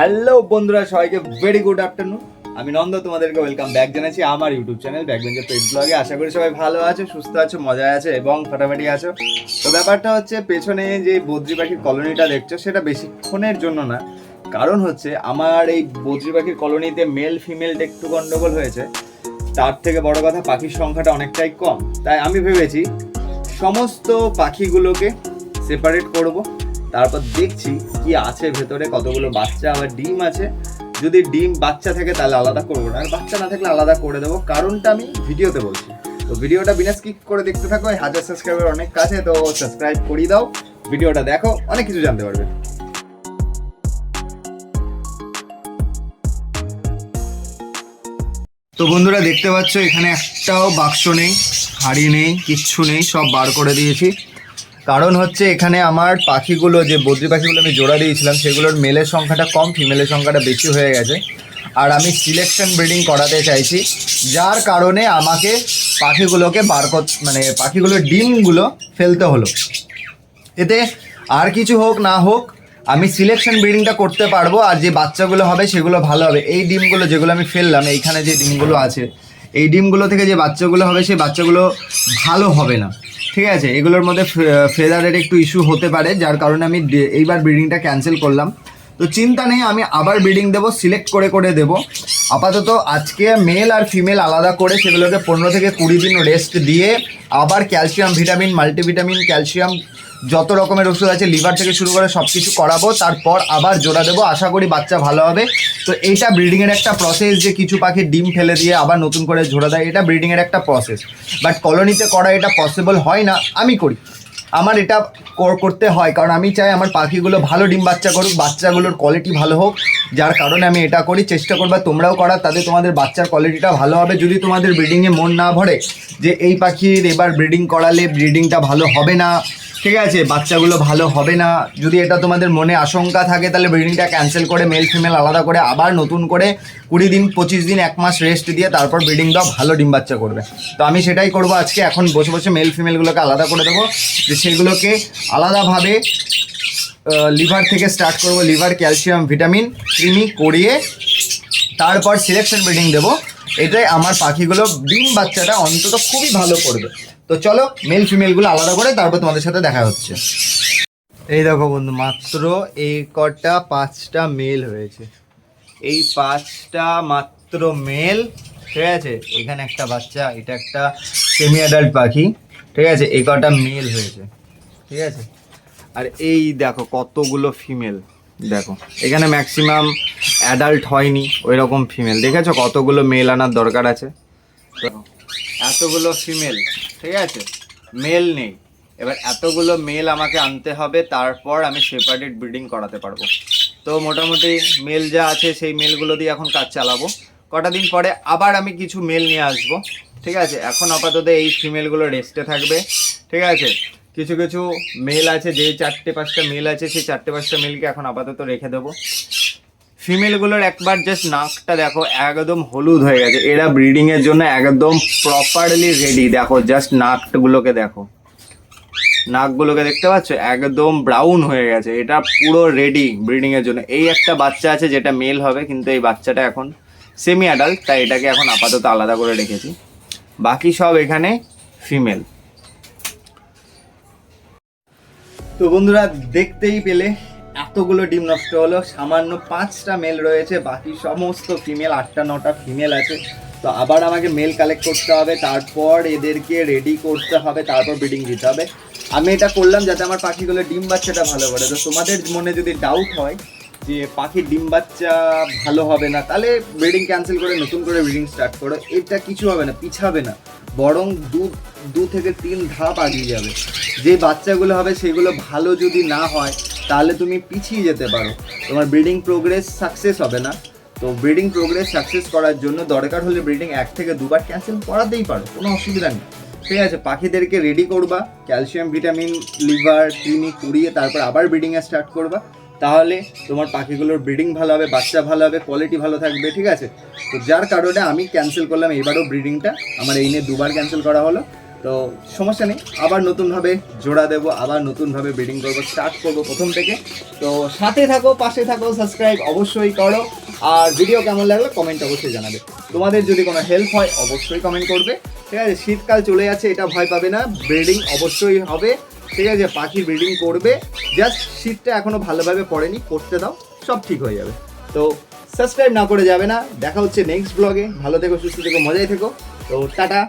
Hello বন্ধুরা, সবাইকে very good afternoon আমি নন্দ, তোমাদেরকে ওয়েলকাম ব্যাক জানাচ্ছি আমার ইউটিউব চ্যানেল ব্যাকবেঞ্জের পেজ ব্লগে আশা করি সবাই ভালো আছো, সুস্থ আছো, মজায় আছো এবং ফাটাফাটি আছো। তো ব্যাপারটা হচ্ছে, পেছনে যে বদ্রি পাখির কলোনিটা দেখছ, সেটা বেশিক্ষণের জন্য না। কারণ হচ্ছে, আমার এই বদ্রি পাখির কলোনিতে মেল ফিমেল একটু গন্ডগোল হয়েছে। তার থেকে বড় কথা, পাখির সংখ্যাটা অনেকটাই কম। তাই আমি ভেবেছি, সমস্ত পাখিগুলোকে সেপারেট করব। তারপর দেখছি কি আছে ভেতরে, কতগুলো বাচ্চা, আবার ডিম আছে। যদি ডিম বাচ্চা থাকে তাহলে আলাদা করব না। আর বাচ্চা না থাকলে আলাদা করে দেবো। কারণটা আমি ভিডিওতে বলছি। তো ভিডিওটা বিনা স্কিপ করে দেখতে থাকো। হাজার সাবস্ক্রাইবার অনেক কাছে, তো সাবস্ক্রাইব করিয়ে দাও। ভিডিওটা দেখো, অনেক কিছু জানতে পারবে। তো বন্ধুরা, দেখতে পাচ্ছ, এখানে একটাও বাক্স নেই, হাড়ি নেই, কিচ্ছু নেই, সব বার করে দিয়েছি। কারণ হচ্ছে এখানে আমার পাখিগুলো, যে বদ্রি পাখিগুলো আমি জোড়া দিয়েছিলাম, সেগুলোর মেলের সংখ্যাটা কম ফিমেলের সংখ্যাটা বেশি হয়ে গেছে। আর আমি সিলেকশন ব্রিডিং করাতে চাইছি, যার কারণে আমাকে পাখিগুলোকে বার মানে পাখিগুলোর ডিমগুলো ফেলতে হলো। এতে আর কিছু হোক না হোক, আমি সিলেকশন ব্রিডিংটা করতে পারব, আর যে বাচ্চাগুলো হবে সেগুলো ভালো হবে। এই ডিমগুলো যেগুলো আমি ফেললাম, এইখানে যে ডিমগুলো আছে, এই ডিমগুলো থেকে যে বাচ্চাগুলো হবে, সেই বাচ্চাগুলো ভালো হবে না। ঠিক আছে, এগুলোর মধ্যে ফেদারের একটু ইস্যু হতে পারে, যার কারণে আমি এইবার ব্রিডিংটা ক্যান্সেল করলাম। তো চিন্তা নেই, আমি আবার ব্রিডিং দেবো সিলেক্ট করে করে দেবো। আপাতত আজকে মেল আর ফিমেল আলাদা করে সেগুলোকে পনেরো থেকে কুড়ি দিন রেস্ট দিয়ে আবার ক্যালসিয়াম ভিটামিন মাল্টিভিটামিন ক্যালসিয়াম যত রকমের ওষুধ আছে লিভার থেকে শুরু করে সব কিছু করাবো, তারপর আবার জোড়া দেবো। আশা করি বাচ্চা ভালো হবে। তো এইটা ব্রিডিংয়ের একটা প্রসেস যে কিছু পাখি ডিম ফেলে দিয়ে আবার নতুন করে জোড়া দেয়, এটা ব্রিডিংয়ের একটা প্রসেস বাট কলোনিতে করা এটা পসিবল হয় না, আমি করি। আমার এটা করতে হয়। কারণ আমি চাই আমার পাখিগুলো ভালো ডিম বাচ্চা করুক, বাচ্চাগুলোর কোয়ালিটি ভালো হোক। যার কারণে আমি এটা করি, চেষ্টা করবা, তোমরাও করার তাতে তোমাদের বাচ্চার কোয়ালিটিটা ভালো হবে। যদি তোমাদের ব্রিডিংয়ে মন না ভরে যে এই পাখির এবার ব্রিডিং করালে ব্রিডিংটা ভালো হবে না, ঠিক আছে, বাচ্চাগুলো ভালো হবে না, যদি এটা তোমাদের মনে আশঙ্কা থাকে, তাহলে ব্রিডিংটা ক্যান্সেল করে মেল ফিমেল আলাদা করে আবার নতুন করে কুড়ি দিন, পঁচিশ দিন, এক মাস রেস্ট দিয়ে তারপর ব্রিডিং দাও ভালো ডিম বাচ্চা করবে। তো আমি সেটাই করব আজকে। এখন বসে বসে মেল ফিমেলগুলোকে আলাদা করে দেবো। যে সেগুলোকে আলাদাভাবে লিভার থেকে স্টার্ট করব লিভার ক্যালসিয়াম ভিটামিন কৃমি করিয়ে তারপর সিলেকশন ব্রিডিং দেবো। এটাই আমার পাখিগুলো ডিম বাচ্চাটা অন্তত খুবই ভালো করবে। তো চলো মেল ফিমেলগুলো আলাদা করে তারপর তোমাদের সাথে দেখা হচ্ছে। এই দেখো বন্ধু, মাত্র এই কটা পাঁচটা মেল হয়েছে। এই পাঁচটা মাত্র মেল ঠিক আছে? এখানে একটা বাচ্চা, এটা একটা সেমি অ্যাডাল্ট পাখি, ঠিক আছে? এই কটা মেল হয়েছে। ঠিক আছে? আর এই দেখো কতগুলো ফিমেল দেখো। এখানে ম্যাক্সিমাম অ্যাডাল্ট হয়নি ওই রকম ফিমেল দেখেছ কতগুলো মেল আনার দরকার আছে? এতগুলো ফিমেল ঠিক আছে? মেল নেই। এবার এতগুলো মেল আমাকে আনতে হবে, তারপর আমি সেপারেট ব্রিডিং করাতে পারব। তো মোটামুটি মেল যা আছে, সেই মেলগুলো দিয়ে এখন কাজ চালাবো। কটা দিন পরে আবার আমি কিছু মেল নিয়ে আসব, ঠিক আছে? এখন আপাতত এই ফিমেলগুলো রেস্টে থাকবে, ঠিক আছে? কিছু কিছু মেল আছে যে চারটে পাঁচটা মেল আছে, সেই চারটে পাঁচটা মেলকে এখন আপাতত রেখে দেবো। ফিমেলগুলোর একবার জাস্ট নাকটা দেখো, একদম হলুদ হয়ে গেছে। এরা ব্রিডিং এর জন্য একদম প্রপারলি রেডি দেখো জাস্ট নাকগুলোকে দেখো। নাকগুলোকে দেখতে পাচ্ছ? একদম ব্রাউন হয়ে গেছে। এটা পুরো রেডি ব্রিডিং এর জন্য। এই একটা বাচ্চা আছে যেটা মেল হবে, কিন্তু এই বাচ্চাটা এখন সেমি অ্যাডাল্ট তাই এটাকে এখন আপাতত আলাদা করে রেখেছি। বাকি সব এখানে ফিমেল তো বন্ধুরা, দেখতেই পেলে এতগুলো ডিম নষ্ট হলো। সামান্য পাঁচটা মেল রয়েছে, বাকি সমস্ত ফিমেল আটটা, নটা ফিমেল আছে। তো আবার আমাকে মেল কালেক্ট করতে হবে, তারপর এদেরকে রেডি করতে হবে, তারপর ব্রিডিং দিতে হবে। আমি এটা করলাম যাতে আমার পাখিগুলো ডিম বাচ্চাটা ভালো করে। তো তোমাদের মনে যদি ডাউট হয় যে পাখির ডিম বাচ্চা ভালো হবে না, তাহলে ব্রিডিং ক্যান্সেল করে নতুন করে ব্রিডিং স্টার্ট করো। এটা কিছু হবে না, পিছাবে না। বরং দু দু থেকে তিন ধাপ আগিয়ে যাবে। যে বাচ্চাগুলো হবে, সেগুলো ভালো যদি না হয়, তাহলে তুমি পিছিয়ে যেতে পারো। তোমার ব্রিডিং প্রোগ্রেস সাকসেস হবে না। তো ব্রিডিং প্রোগ্রেস সাকসেস করার জন্য দরকার হলে ব্রিডিং এক থেকে দুবার ক্যান্সেল করাতেই পারো, কোনো অসুবিধা নেই। ঠিক আছে, পাখিদেরকে রেডি করবা ক্যালসিয়াম ভিটামিন লিভার ক্রিমি কুড়িয়ে তারপর আবার ব্রিডিংয়ে স্টার্ট করবা। তাহলে তোমার পাখিগুলোর ব্রিডিং ভালো হবে, বাচ্চা ভালো হবে কোয়ালিটি ভালো থাকবে, ঠিক আছে? তো যার কারণে আমি ক্যান্সেল করলাম এবারও ব্রিডিংটা আমার এই নিয়ে দুবার ক্যান্সেল করা হলো। তো সমস্যা নেই, আবার নতুনভাবে জোড়া দেবো, আবার নতুনভাবে ব্রিডিং করব স্টার্ট করব প্রথম থেকে। তো সাথে থাকো, পাশে থাকো সাবস্ক্রাইব অবশ্যই করো। আর ভিডিও কেমন লাগল কমেন্ট অবশ্যই জানাবে। তোমাদের যদি কোনো হেল্প হয়, অবশ্যই কমেন্ট করবে। ঠিক আছে, শীতকাল চলে যাচ্ছে, এটা ভয় পাবে না ব্রিডিং অবশ্যই হবে। ঠিক আছে, পাখি ব্রিডিং করবে। জাস্ট শীতটা এখনও ভালোভাবে পড়েনি, করতে দাও, সব ঠিক হয়ে যাবে। তো সাবস্ক্রাইব না করে যাবে না, দেখা হচ্ছে নেক্সট ব্লগে ভালো থেকো, সুস্থ থেকো মজাই থেকো। তো টাটা।